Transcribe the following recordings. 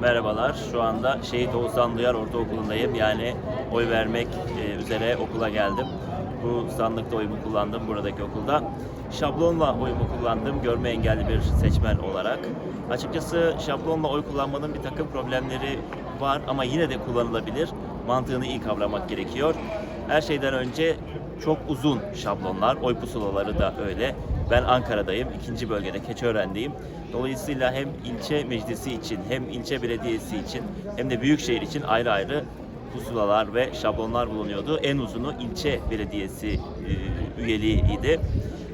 Merhabalar. Şu anda Şehit Oğuzhan Duyar Ortaokulu'ndayım. Yani oy vermek e, üzere okula geldim. Bu sandıkta oyumu kullandım buradaki okulda. Şablonla oyumu kullandım görme engelli bir seçmen olarak. Açıkçası şablonla oy kullanmanın bir takım problemleri var ama yine de kullanılabilir. Mantığını iyi kavramak gerekiyor. Her şeyden önce çok uzun şablonlar, oy pusulaları da öyle. Ben Ankara'dayım, ikinci bölgede Keçiören'deyim. Dolayısıyla hem ilçe meclisi için, hem ilçe belediyesi için, hem de büyükşehir için ayrı ayrı pusulalar ve şablonlar bulunuyordu. En uzunu ilçe belediyesi e, üyeliğiydi.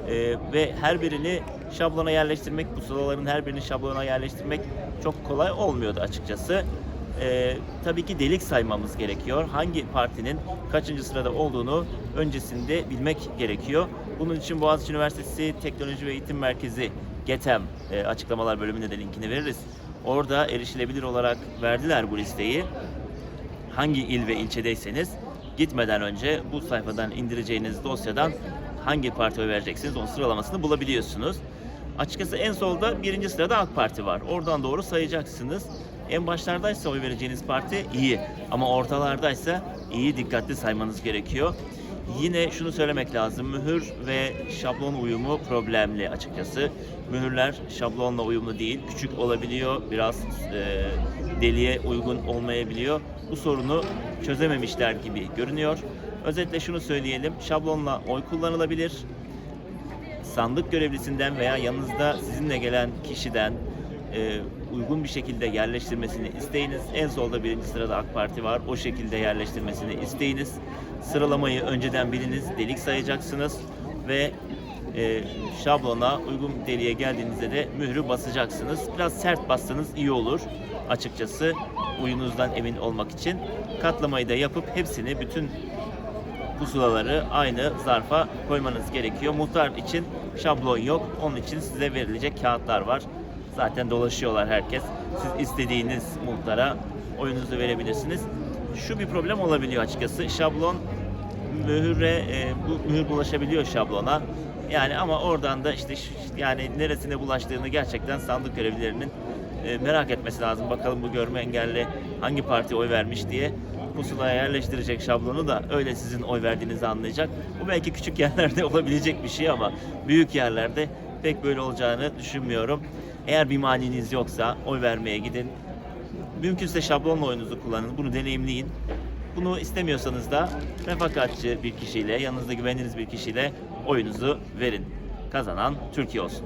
E, ve her birini şablona yerleştirmek, pusulaların her birini şablona yerleştirmek çok kolay olmuyordu açıkçası. E, tabii ki delik saymamız gerekiyor. Hangi partinin kaçıncı sırada olduğunu öncesinde bilmek gerekiyor. Bunun için Boğaziçi Üniversitesi Teknoloji ve Eğitim Merkezi GETEM e, açıklamalar bölümünde de linkini veririz. Orada erişilebilir olarak verdiler bu listeyi. Hangi il ve ilçedeyseniz gitmeden önce bu sayfadan indireceğiniz dosyadan hangi partiye vereceksiniz onun sıralamasını bulabiliyorsunuz. Açıkçası en solda birinci sırada AK Parti var. Oradan doğru sayacaksınız. En başlardaysa oy vereceğiniz parti iyi. Ama ortalardaysa iyi dikkatli saymanız gerekiyor. Yine şunu söylemek lazım. Mühür ve şablon uyumu problemli açıkçası. Mühürler şablonla uyumlu değil. Küçük olabiliyor. Biraz e, deliğe uygun olmayabiliyor. Bu sorunu çözememişler gibi görünüyor. Özetle şunu söyleyelim. Şablonla oy kullanılabilir sandık görevlisinden veya yanınızda sizinle gelen kişiden e, uygun bir şekilde yerleştirmesini isteyiniz. En solda birinci sırada AK Parti var. O şekilde yerleştirmesini isteyiniz. Sıralamayı önceden biliniz. Delik sayacaksınız ve e, şablona uygun deliğe geldiğinizde de mührü basacaksınız. Biraz sert bassanız iyi olur açıkçası uyunuzdan emin olmak için. Katlamayı da yapıp hepsini bütün pusulaları aynı zarfa koymanız gerekiyor. Muhtar için şablon yok. Onun için size verilecek kağıtlar var. Zaten dolaşıyorlar herkes. Siz istediğiniz muhtara oyununuzu verebilirsiniz. Şu bir problem olabiliyor açıkçası. Şablon mühüre e, bu mühür bulaşabiliyor şablona. Yani ama oradan da işte yani neresine bulaştığını gerçekten sandık görevlilerinin e, merak etmesi lazım. Bakalım bu görme engelli hangi parti oy vermiş diye pusulaya yerleştirecek şablonu da öyle sizin oy verdiğinizi anlayacak. Bu belki küçük yerlerde olabilecek bir şey ama büyük yerlerde pek böyle olacağını düşünmüyorum. Eğer bir maniniz yoksa oy vermeye gidin. Mümkünse şablonla oyununuzu kullanın. Bunu deneyimleyin. Bunu istemiyorsanız da refakatçi bir kişiyle, yanınızda güvendiğiniz bir kişiyle oyunuzu verin. Kazanan Türkiye olsun.